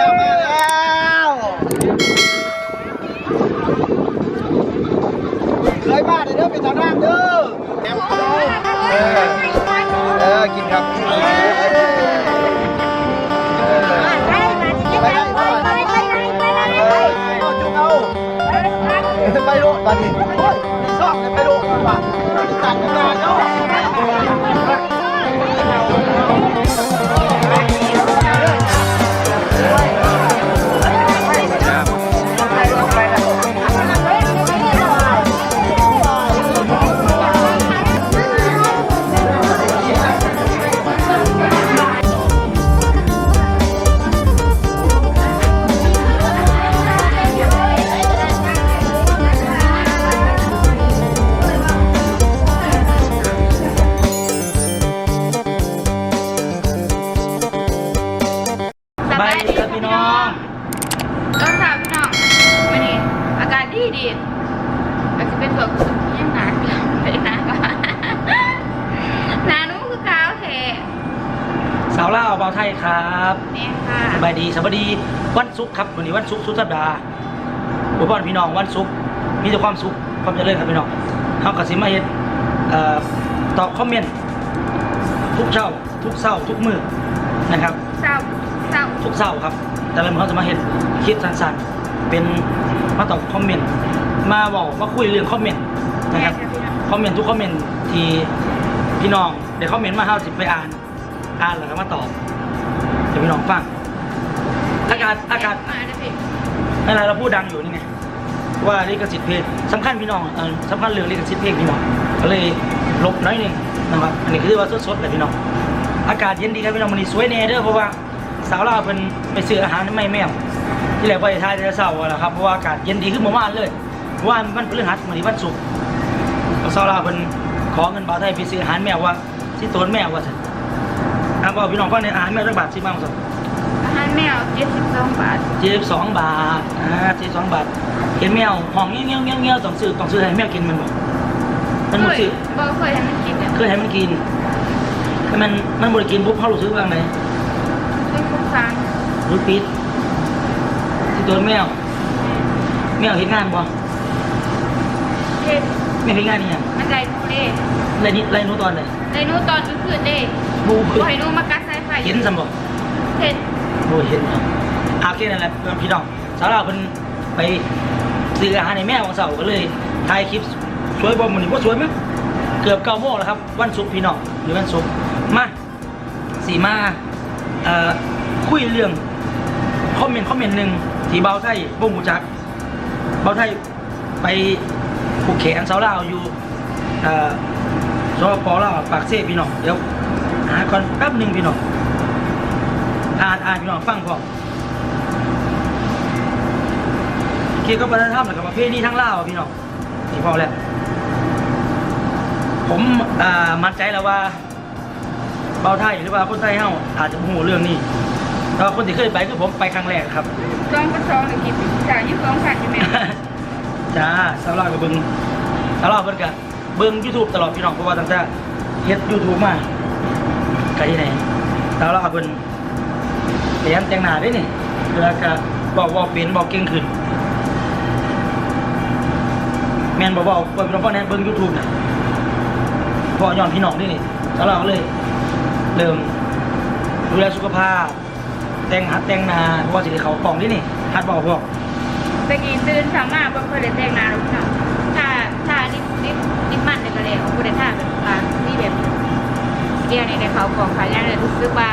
แล้วมาแล้วเคยบ้านเด้อเป็นตาหน้าเด้อเออเออกินครับเออไปได้ไปได้เออจุกเอาไปโลดบัดนี้โอ้ยชอบไปโลดบัดตัดกันนานเนาะ ศุกร์ครับวันนี้วันศุกร์สุดสัปดาห์ผมบอกพี่น้องวันศุกร์มีแต่ความสุขความเจริญครับพี่น้องเขากับสิมาเฮ็ดเอ่อตอบคอมเมนต์ทุกเช้า ทุกเช้าทุกมื้อนะครับเศร้าเศร้าทุกเช้าครับ แต่ละมื้อเขาจะมาเฮ็ดคลิปสั้นๆเป็นมาตอบคอมเมนต์มาบอกมาคุยเรื่องคอมเมนต์นะครับแม่ค่ะพี่น้องคอมเมนต์ทุกคอมเมนต์ที่พี่น้องเดี๋ยวคอมเมนต์มาห้าสิบไปอ่าน อ่านแล้วก็มาตอบเดี๋ยวพี่น้องฟัง อากาศอากาศได้พี่อะไรเราพูดดังอยู่นี่ไงว่าลิขสิทธิ์เพลงสำคัญพี่น้องสำคัญเรื่องลิขสิทธิ์เพลงพี่น้องก็เลยลบน้อยนึงนะครับอันนี้คือว่าสดๆเลยพี่น้องอากาศเย็นดีครับพี่น้องวันนี้สวยแน่เด้อเพราะว่าสาวลาเพิ่นไปซื้ออาหารไม่แมวที่แรกว่าจะทายจะเศร้าแล้วครับเพราะว่าอากาศเย็นดีขึ้นเมื่านเลยเมื่อวานมันพฤหัสวันนี้วันศุกร์สาวลาเพิ่นขอเงินบาทไทยไปซื้ออาหารแมวว่าสิโตนแมวว่าซั่นอ่าบอกพี่น้องฟังในอาหารแมวจักบาทสิมาซั่นอาหาร แมวเจ็ดสิบสองบาท72บาทอ่า72บาทเห็นแมวห้องเงี้ยวๆเงี้ยวๆต้องซื้อต้องซื้อให้แมวกินมันบ่มันบ่ซื้อบ่เคยให้มันกินเนี่ยเคยให้มันกินถ้ามันมันบ่ได้กินปุ๊บเฮารู้สึกว่าไงเคยคุ้มฟังรู้ปิดสิโตนแมวแมวเฮ็ดงานบ่เฮ็ดแมวเฮ็ดงานนี่หยังมันไดหนูเด้ไรนี่ไรหนูตอนไหนไดหนูตอนกลางคืนเด้บูบ่ให้หนูมากัดสายไฟเห็นซั่นบ่เห็น โอ้ยเห็นครับอาแค่นั้นแหละพี่น้องสาวเราวเพิ่นไปซื้ออาหารในแม่ของเสาก็เลยถ่ายคลิปสวยบ่มมันนี่บ่สวยมั้ยเกือบเก้าโมงแล้วครับ วันศุกร์พี่น้องหรือวันศุกร์มาสีมาเอ่อคุยเรื่องคอมเมนต์คอมเมนต์หนึ่งที่เบาไทยบ่หูจักเบาไทยไปผูกแขนสาวลาวอยู่เอ่อสปปลาปากเซ่พี่น้องเดี๋ยวหาก่อนแป๊บหนึ่งพี่น้อง อ่านอ่านพี่น้องฟังก่อนเกี่ยวกับวัฒนธรรมและกับประเพณีทั้งลาวพี่น้องนี่พอแล้ว ผมอ่ามั่นใจแล้วว่าเบาไทยหรือว่าคนไทยเฮาอาจจะบ่ฮู้เรื่องนี้แต่ว่าคนที่เคยไปคือผมไปครั้งแรกครับสองกับสองหรือกี่ปีจ่ายยี่สิบสองพันใช่ไหมจ้าสาวลาวกับเบิงสาวลาวเพิ่นก็เบิ่ง YouTube ตลอดพี่น้องเพราะว่าตั้งแต่เฮ็ด YouTube มาไกลที่ไหนสาวลาวเพิ่น เรียนแต่งหน้าด้นี่แล้วก็บอกบอกเป็นบอกเก่งขึ้นแมนบอกบอกเปิดพี่น้องฟังแหน่เบิ่ง YouTube น่ะพอย้อนพี่น้องนี่นี่สาวลาก็เลยเริ่มดูแลสุขภาพ แต่งหัดแต่งหน้าเพราะว่าสิได้เขากล่องนี่นี่หัดบอกบอกตะกี้ตื่นสามารถบ่เคยได้แต่งหน้าหรอกเนาะถ้าถ้านิดนิดนิดมันเดียวก็แล้วบ่ได้ท่าแบบปากนี่แบบเดียวในในเขาของขายยังเลยรู้สึกว่า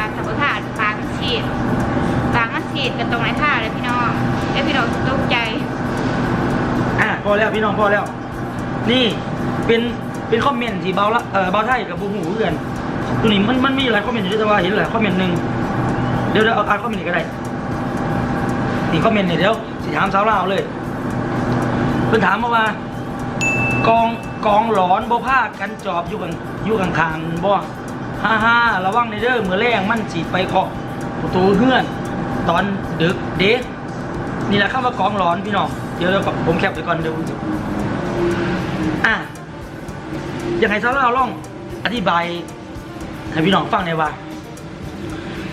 ถ้าบ่ท่าปากมันฉีดปากมันฉีดกันตรงไหนท่าเลยพี่น้องแล้วพี่น้องตกใจ อะพอแล้วพี่น้องพอแล้ว นี่เป็นเป็นคอมเมนต์ที่เบาละเออเบาไทยกับบูหูเพื่อนตัวนี้มันมันมีหลายคอมเมนต์อยู่ด้วยแต่ว่าเห็นหลายคอมเมนต์หนึ่งเดี๋ยวเดี๋ยวเอาอ่านคอมเมนต์อีกก็ได้นี่คอมเมนต์เนี่ยเดี๋ยวสิถามสาวลาวเลยเพิ่นถามมาว่ากองกองหลอนบ่พากันจอบอยู่กันอยู่ข้างๆบ่ฮ่าฮ่าระวังในเด้อมือแรงมันสิไปคาะ ประตูเฮือน ตอนดึกเด็กนี่แหละคำว่ากองหลอนพี่น้องเดี๋ยวเดี๋ยวผมแคปไปก่อนเดี๋ยวจะอะยังไงสาวลาวลองอธิบายให้พี่น้องฟังหน่อยว่า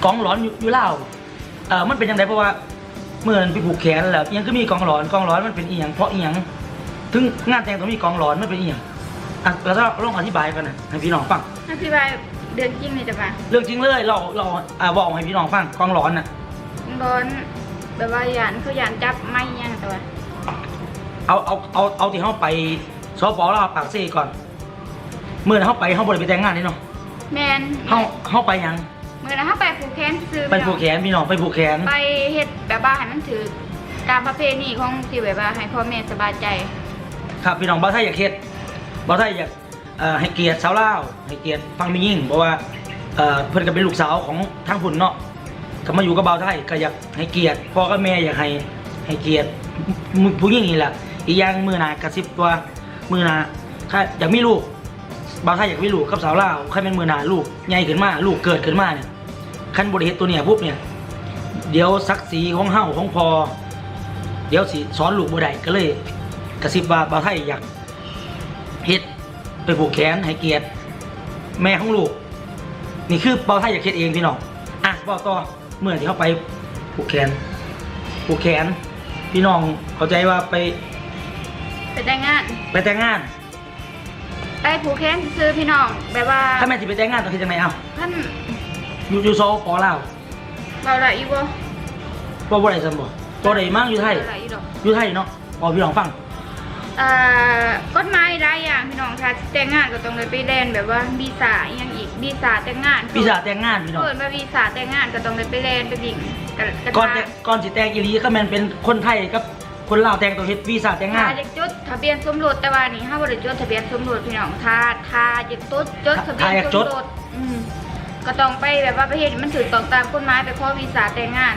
กองหลอนอยู่อยู่ลาเออมันเป็นยังไงเพราะว่าเมื่อนไปผูกแขนแล้วอิหยังก็มีกองหลอนกองหลอนมันเป็นอีหยังเพราะอีหยังถึงงานแต่งต้องมีกองหลอนมันเป็นอีหยังอะแล้วก็ลองอธิบายกันนะให้พี่น้องฟังอธิบาย เดือนจริงเลยจ้ะป่ะเรื่องจริงเลยเราเราอ่าบอกให้พี่น้องฟังกองหลอนน่ะร้อนแบบว่าหยานเขาหยานจับไม่ยังแต่ว่าเอาเอาเอาเอาที่เขาไปสปอลาวปากเซ่ก่อนเมื่อนั้นเขาไปเขาบริไปแต่งงานนี่เนาะแมนเขาเขาไปหยังเมื่อนะถ้าไปผูกแขนซื้อไปผูกแขนพี่น้องไปผูกแขนไปเฮ็ดแบบว่าให้มันถือตามประเพณีของที่แบบว่าให้พ่อแม่สบายใจ ครับพี่น้องบ้าวไทยอยากเฮ็ดบ้าวไทยอยาก เอ่อให้เกียรติสาวเล่าวให้เกียรติฟังมียิ่งเพราะว่าเอ่อเพิ่นก็เป็นลูกสาวของทางพุ่นเนาะก็มาอยู่กับบ้าวไทยก็อยากให้เกียรติพ่อกับแม่อยากให้ให้เกียรติมึผู้หญิงนี่แหละอีกอย่างมือหนากระซิบว่ามือหนาถ้าอยากมีลูกบ้าวไทยอยากมีลูกกับสาวเล่าวใครเป็นมือหนาลูกใหญ่ขึ้นมาลูกเกิดขึ้นมาเนี่ยคันบริเฮ็ดตัวเนี่ยปุ๊บเนี่ยเดี๋ยวศักดิ์ศรีของเฮาของพอ เดี๋ยวสิสอนลูกบ่ได้ก็เลย กระซิบว่าบ่าวไทยอยากเฮ็ด ไปผูกแขนให้เกียรติแม่ของลูก นี่คือบ่าวไทยอยากเฮ็ดเองพี่น้องอะบอกต่อเมื่อที่เขาไปผูกแขนผูกแขน พี่น้องเข้าใจว่าไปไปแต่งงาน ไปแต่งงานไปผูกแขนซื้อพี่น้องแบบว่าถ้าแม่นสิไปแต่งงานต้องเฮ็ดจังไดเอ้าท่านอยู่อยู่โซปอลาวเราละอีบ่บ่บ่ได้ซั่นบ่ตัวใดมั่งอยู่ไทยเราละอีดอกอยู่ไทยเนาะอ๋อพี่น้องฟังเอ่อกฎหมายหลายอย่างพี่น้องค่ะแต่งงานก็ต้องเลยไปแลนแบบว่าวีซ่าอหยังอีกวีซ่าแต่งงานวีซ่าแต่งงานพี่น้อง เปิดมาวีซ่าแต่งงานก็ต้องเลยไปแลนไปดิ่งกระกระก่อนทาแต่ก่อนสิแต่งอีหลีก็แม่นเป็นคนไทยกับคนลาวแต่งตัวเฮ็ดวีซ่าแต่งงาน ถ้าจะจดทะเบียนสมรสแต่ว่านี่ห้าบริจดทะเบียนสมรสพี่น้องถ้าถ้าจะจดจดทะเบียนถ้าอยากสจมด รสอืมก็ต้องไปแบบว่าประเทศมันถือต้องตามกฎหมายไปขอวีซ่าแต่งงาน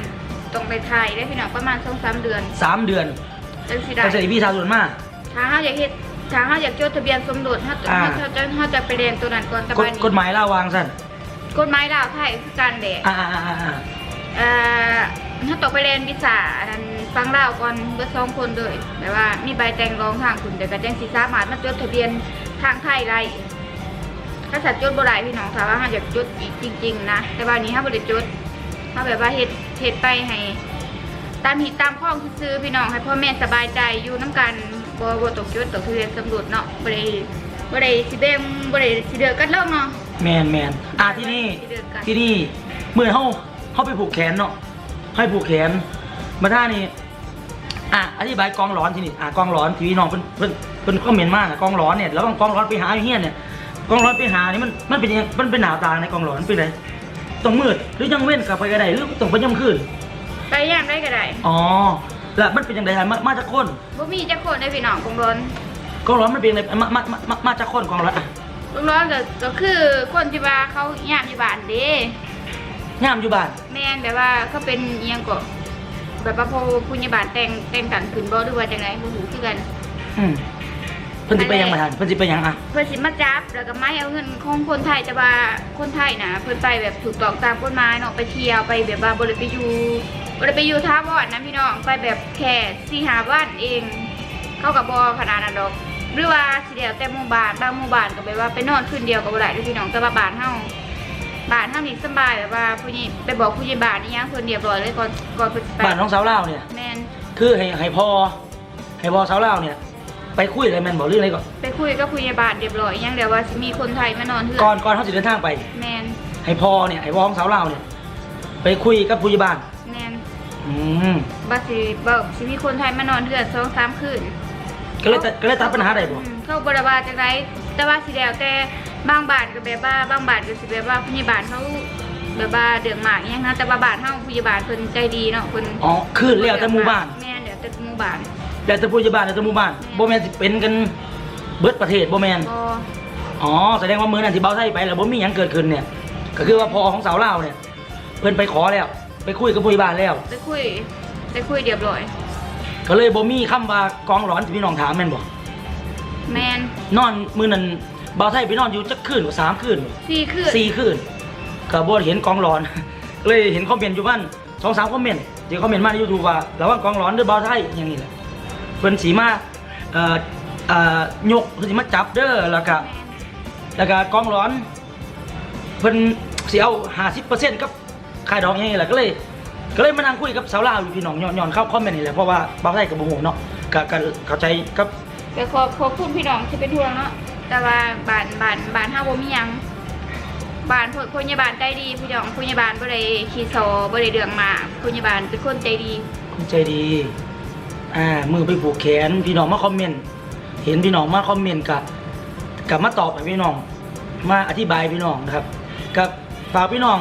ต้องไปไทยได้พี่น้องประมาณสองสามเดือนสามเดือนจังสิได้ ก็จะได้วีซ่าส่วนมาก ถ้าห้าอยากเฮ็ดถ้าห้าอยากจดทะเบียนสมรสห้าอ่าห้าจะห้าจะไปเรียนตัวนั้นก่อนแต่กฎว่านี่กฎหมายลาววางสั่นกฎหมายลาวไทยคือการแดกอ่าอ่าอ่าอ่าเอ่อถ้าตกไปเรียนวิชาอันนั้นฟังเล่าวก่อนเบิดสองคนเลยแบบว่ามีใบแต่งรองทางคุณเดี๋ยวก็แจ้งสีสามารถมาจดทะเบียนทางไทยไรถ้าสัตว์จดบ่ได้พี่น้องถามว่าห้าอยากจดอีกจริง ๆ นะแต่ว่านี้ห้าบ่ได้จดห้าแบบว่าเฮ็ดเฮ็ดไปให้ ตามหิตตามข้องซื้อๆพี่น้องให้พ่อแม่สบายใจอยู่น้ำกัน บ่บ่ตกจดตกทะเบียนสำรวจเนาะบ่ได้บ่ได้สิเบ่งบ่ได้สิเดือกันเลิกเนาะ แมนแมนอ่าที่นี่ที่เดินกันที่นี่เมื่อเขาเขาไปผูกแขนเนาะให้ผูกแขน มาท่านี่อะอธิบายกองร้อนที่นี่อะกองร้อนทีวีน้องเพิ่นเพิ่นเพิ่นคอมเมนต์มากอะกองร้อนเนี่ยแล้วก็กองร้อนไปหาอยู่เฮียเนี่ยกองร้อนไปหานี่มันมันเป็นยังมันเป็นหนาตาในกองร้อนเป็นไรต้องมืดหรือยังเว้นกลับไปก็ได้หรือต้องไปย่ำคืนไปย่างได้ก็ได้อ๋อ แล้วมันเป็นยังไงมามาจากคนบ่มีจักคนได้พี่น้องคงร้อนกองร้อนมันเป็นยังไงมามามามามาจากคนกองร้อนอะลุงร้อนก็ก็คือคนที่ว่าเขายามอยู่บ้านเด้ย่ามอยู่บ้านแม่นแบบว่าเขาเป็นเอียงก็แบบว่าพอผู้ใหญ่บ้านแต่งแต่งกันขึ้นบ่หรือว่าจังไดบ่ฮู้คือกัน อืมเพิ่นสิไปยังมาทานเพิ่นสิไปยังอะเพิ่นสิมาจับแล้วก็ไม่เอาเงินของคนไทยแต่ว่าคนไทยน่ะเพิ่นไปแบบถูกต้องตามกฎหมายเนาะไปเที่ยวไปแบบว่าบ่ได้ไปอยู่ บ่ได้ไปอยู่ท่าวอดนะพี่น้องไปแบบแค่4 5วันเอง เขาก็บ่ขนาดนั้นดอก หรือว่าสิเดียวแต่หมู่บ้านบางหมู่บ้านก็แบบว่าไปนอนคืนเดียวก็บ่ได้เด้อพี่น้องแต่ว่าบ้านเฮาบ้านเฮานี่สำบายแบบว่าผู้ใหญ่ไปบอกผู้ใหญ่บ้านนี่ยังเพิ่นเรียบร้อยเลยก่อนก่อนเพิ่นสิไปบ้านน้องสาวเล่าวเนี่ย แม่นคือให้ให้พ่อให้พ่อสาวเล่าวเนี่ย ไปคุยอะไรแม่นบอกเรื่องอะไรก่อนไปคุยกับผู้ใหญ่บ้านเรียบร้อยยังเดี๋ยวว่าสิมีคนไทยมานอนเฮือก่อนก่อนเขาจะเดินทางไป แม่นให้พ่อเนี่ยให้พ่อของสาวเล่าวเนี่ย ไปคุยกับผู้ใหญ่บ้าน แม่นอืมว่าสิบ่สิมีคนไทยมานอนเฮือน2 3คืนก็เลยตัดก็เลยตัดปัญหาได้บ่อืมเขาบ่ได้ว่าจังไดแต่ว่าสิแล้วแต่บางบ้านก็แบบว่าบางบ้านก็สิแบบว่าผู้ใหญ่บ้านเขาแบบว่าเดือดหมากอิหยังนะแต่ว่าบ้านเฮาผู้ใหญ่บ้านเพิ่นใจดีเนาะเพิ่นอ๋อคือแล้วแต่หมู่บ้านแม่นเดี๋ยวแต่หมู่บ้านแล้วแต่ผู้ใหญ่บ้านแล้วแต่หมู่บ้านบ่แม่นสิเป็นกันเบิดประเทศบ่แม่นบ่อ๋อแสดงว่ามื้อนั้นที่เบาไทยไปแล้วบ่มีหยังเกิดขึ้นเนี่ย ก็คือว่าพ่อของสาวเล่าวเนี่ย เพิ่นไปขอแล้ว ไปคุยกับผู้ใหญ่บ้านแล้ว ไปคุยไปคุยเรียบร้อย ก็เลยบ่มีคำว่ากองร้อนที่พี่น้องถามแม่นบ่แม่นนอนมื้อนั้นเบาไทยไปนอนอยู่จักคืนบ่สามคืนบ่สี่คืนสี่คืนก็บ่เห็นกองร้อน เลยเห็นคอมเมนต์อยู่บ้านสองสามคอมเมนต์ที่คอมเมนต์มาใน YouTube ว่าระวังกองร้อนเด้อเบาไทยอย่างนี้แหละเพิ่นสีมาเอ่อเอ่อยกเพิ่นสิมาจับเด้อแล้วก็แม่นแล้วก็กองร้อนเพิ่นสิเอา50%กับ ค่าดอกอย่างนี้แหละก็เลย ก็เลยมานั่งคุยกับสาวลาวอยู่พี่น้องย้อนย้อนเข้าคอมเมนต์นี่แหละเพราะว่าเบาไทยกับบุหูเนาะก็ก็เข้าใจกับก็ขอขอบคุณพี่น้องที่เป็นห่วงเนาะแต่ว่าบ้านบ้านบ้านเฮาบ่มีหยังบ้านผู้ผู้ใหญ่บ้านใจดีพี่น้องผู้ใหญ่บ้านบ่ได้ขี้โซบ่ได้เรื่องมากผู้ใหญ่บ้านเป็นคนใจดีคนใจดีอ่ามือไปผูกแขนพี่น้องมาคอมเมนต์เห็นพี่น้องมาคอมเมนต์กับกับมาตอบให้พี่น้อง มาอธิบายพี่น้องนะครับกับฝากพี่น้อง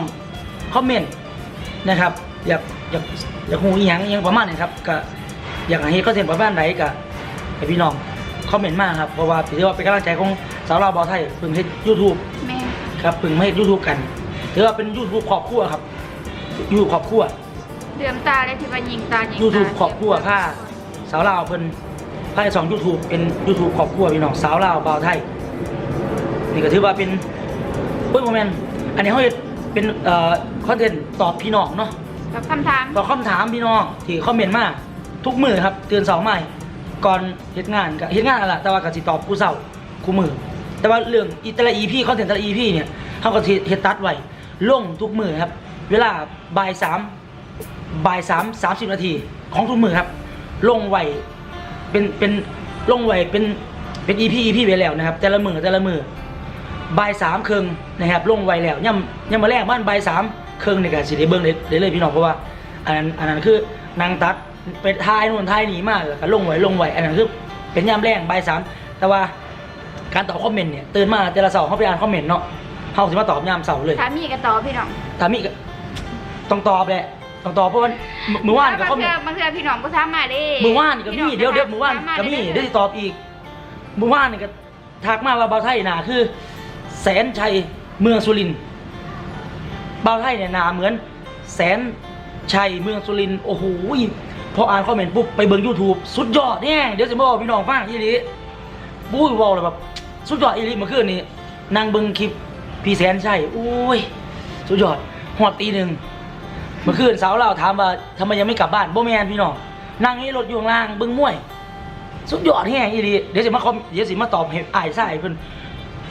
คอมเมนต์นะครับ อยากอยากอยากหูอีหยังอีหยังประมาณนี้ครับก็อยากให้เขาเห็นประมาณไหนก็ให้พี่น้องคอมเมนต์มาครับเพราะว่าถือว่าเป็นกำลังใจของสาวเราวบอไทยเพิ่งเฮ็ดยูทูบแม่ครับเพิ่งมาเฮ็ดยูทูบกันถือว่าเป็นยูทูบครอบครัวครับยูทูบครอบครัว เดือมตาเลยที่ว่ายิงตายิงตา YouTube ครอบครัวค่ะ สาวลาวเพิ่นภายสองยูทูบเป็นยูทูบครอบครัวพี่น้องสาวลาวบ่าวไทยนี่ก็ถือว่าเป็นเพิ่งโมเมนอันนี้เขาเฮ็ดเป็นเอ่อ คอนเทนต์ตอบพี่น้องเนาะกับคำถามตอบคำถามพี่น้องที่คอมเมนต์มาทุกมือครับเตือนเสาร์ใหม่ก่อนเฮ็ดงานก็เฮ็ดงานนั่นแหละแต่ว่าก็สิตอบคู่เสาร์คู่มือ แต่ว่าเรื่องอีแต่ละ EP คอนเทนต์แต่ละ EP เนี่ยเขาก็สิเฮ็ดตัดไว้ลงทุกมือครับ เวลาบ่ายสามบ่ายสามสามสิบนาทีของทุกมือครับ ลงไว้เป็นเป็นลงไว้เป็นเป็น EP EP ไปแล้วนะครับ แต่ละมือแต่ละมือบ่ายสามครึ่งนะครับลงไว้แล้วย่ำย่ำมาแรกบ้านบ่ายสาม ครึ่งนี่ก็สิได้เบิ่งได้ได้เลยพี่น้องเพราะว่าอันนั้นอันนั้นคือนางตัดไปทายนู่นทายนี่มาแล้วก็ลงไว้ลงไว้อันนั้นคือเป็นย่ำแรงบ่ายสามแต่ว่าการตอบคอมเมนต์เนี่ยตื่นมาแต่ละเสาร์เขาไปอ่านคอมเมนต์เนาะเขาสิมาตอบยามเสาร์เลยถามมีกับต่อบพี่น้องถามอีกก็ต้องตอบแหละต้องตอบเพราะว่ามือว่านกับคอมเมนต์บางเทื่อพี่น้องก็ถามมาเด้มือว่านนี่ก็มีเดี๋ยวเดี๋ยวมือว่านก็มีเดี๋ยวสิตอบอีกมือว่านนี่ก็ทักมาว่าเบาไทยหนาคือ แสนชัยเมืองสุรินทร์เบาไทยเนี่ยนาเหมือนแสนชัยเมืองสุรินทร์โอ้โหพออ่านคอมเมนต์ปุ๊บไปเบิ่ง YouTube สุดยอดเนี่ยเดี๋ยวสิบอกพี่น้องฟังอีหลีบุ้ยเวอลเลยแบบสุดยอดอีหลีเมื่อคืนนี้นางเบิ่งคลิปพี่แสนชัยโอ้ยสุดยอดหอดตีหนึ่งเมื่อคืนสาวเราถามว่าทำไมยังไม่กลับบ้านบ่แมนพี่น้องนั่งนี่รถอยู่ข้างล่างเบิ้งมวย สุดยอดแห้งอีดีเดี๋ยวสิมาคอมเดี๋ยวสิมาตอบให้อ้ายไส้เพิ่น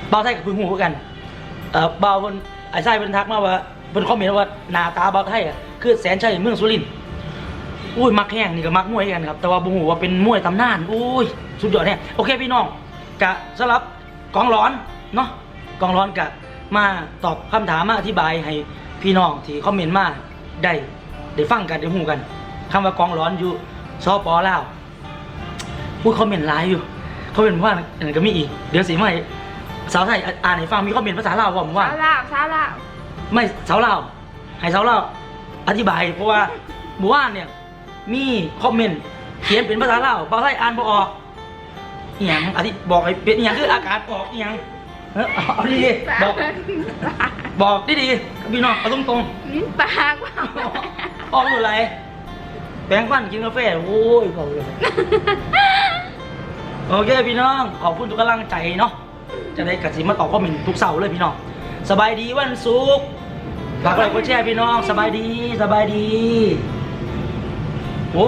เบาไส้กับเพิ่งหูกันเอ่อเบาเพิ่น อ้ายไส้เพิ่นทักมาว่าเพิ่นคอมเมนต์ว่าหน้าตาเบาไทยอะคือแสนชัยเมืองสุรินทร์อุ้ยมักแห้งนี่ก็มักมวยกันครับแต่ว่าบ่ฮู้ว่าเป็นมวยตำนานอุ้ยสุดยอดแห้งโอเคพี่น้องกะสำหรับกองร้อนเนาะกองร้อนกะมาตอบคำถามมาอธิบายให้พี่น้องที่คอมเมนต์มาได้ได้ฟังกันได้ฮู้กันคำว่ากองร้อนอยู่สปอลาวพูดคอมเมนต์ไลน์อยู่เขาเป็นว่าอันนั้นก็มีอีกเดี๋ยวสิไม่ สาวไทยอะอ่านให้ฟังมีคอมเมนต์ภาษาลาวบอกผมว่า สาวลาวสาวลาวไม่สาวลาวให้สาวลาวอธิบาย เพราะว่าหมู่บ้านเนี่ยมีคอมเมนต์เขียนเป็นภาษาลาวภาษาไทยอ่านบ่ออกอหย่างอธิบอกให้เป็นอหย่างคืออากาศออกอหย่างเออเอาดีๆบอกบอกดีๆพี่น้องเอาตรงๆลิ้นปากว่าออกอยู่ไรแปรงฟันกินกาแฟโอ้ยบอกเลย โอเคพี่น้องขอบคุณทุกกำลังใจเนาะ จะได้กระสีมาตอบคอมเมนทุกเสาร์เลยพี่น้องสบายดีวันศุกร์ฝากไลค์กดแชร์พี่น้องสบายดีสบายดีโอ้